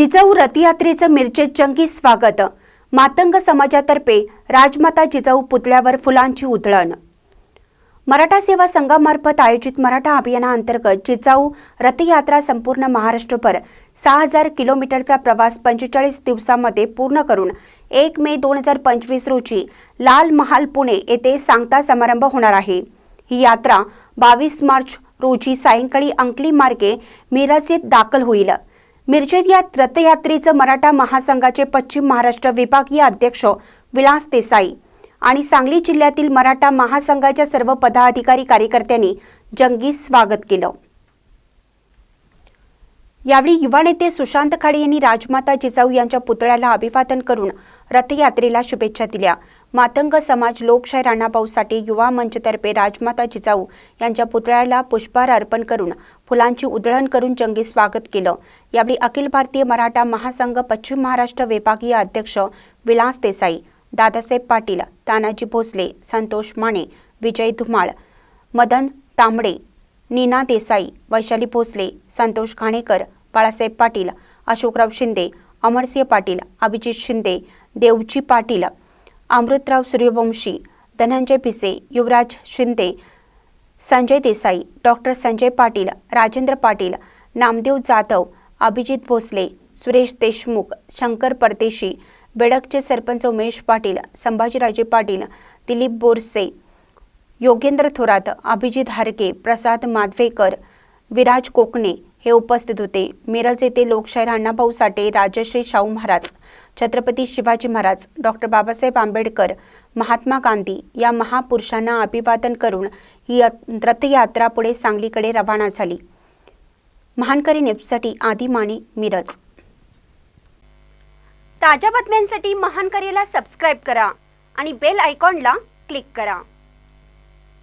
जिजाऊ रथयात्रेचं मिरचेत जंगी स्वागत. मातंग समाजातर्फे राजमाता जिजाऊ पुतळ्यावर फुलांची उधळण. मराठा सेवा संघामार्फत आयोजित मराठा अभियानाअंतर्गत जिजाऊ रथयात्रा संपूर्ण महाराष्ट्रभर सहा हजार किलोमीटरचा प्रवास पंचेचाळीस दिवसामध्ये पूर्ण करून एक मे दोन हजार पंचवीस रोजी लाल महाल पुणे येथे सांगता समारंभ होणार आहे. ही यात्रा बावीस मार्च रोजी सायंकाळी अंकली मार्गे मिरजेत दाखल होईल. मिरजेत या रथयात्रेचं मराठा महासंघाचे पश्चिम महाराष्ट्र विभागीय अध्यक्ष विलास देसाई आणि सांगली जिल्ह्यातील मराठा महासंघाच्या सर्व पदाधिकारी कार्यकर्त्यांनी जंगी स्वागत केलं. यावेळी युवा नेते सुशांत खाडे यांनी राजमाता जिजाऊ यांच्या पुतळ्याला अभिवादन करून रथयात्रेला शुभेच्छा दिल्या. मातंग समाज लोकशाही राणाभाऊसाठी युवा मंचतर्फे राजमाता जिजाऊ यांच्या पुतळ्याला पुष्पहार अर्पण करून फुलांची उधळण करून जंगी स्वागत केलं. यावेळी अखिल भारतीय मराठा महासंघ पश्चिम महाराष्ट्र विभागीय अध्यक्ष विलास देसाई दादासाहेब पाटील तानाजी भोसले संतोष माने विजय धुमाळ मदन तांबडे नीना देसाई वैशाली भोसले संतोष घाणेकर बाळासाहेब पाटील अशोकराव शिंदे अमरसिंह पाटील अभिजित शिंदे देवजी पाटील अमृतराव सूर्यवंशी धनंजय भिसे युवराज शिंदे संजय देसाई डॉक्टर संजय पाटील राजेंद्र पाटील नामदेव जाधव अभिजित भोसले सुरेश देशमुख शंकर परदेशी बेडकचे सरपंच उमेश पाटील संभाजीराजे पाटील दिलीप बोरसे योगेंद्र थोरात अभिजित हारके प्रसाद माधवेकर विराज कोकणे हे उपस्थित होते. मिरज येथे लोकशाहीर अण्णाभाऊ साठे राजश्री शाहू महाराज छत्रपती शिवाजी महाराज डॉक्टर बाबासाहेब आंबेडकर महात्मा गांधी या महापुरुषांना अभिवादन करून ही रथयात्रा पुढे सांगलीकडे रवाना झाली. महानकरी नेपसाठी आदी माने मिरज. ताज्या बातम्यांसाठी महानकरीला सबस्क्राईब करा आणि बेल आयकॉनला क्लिक करा.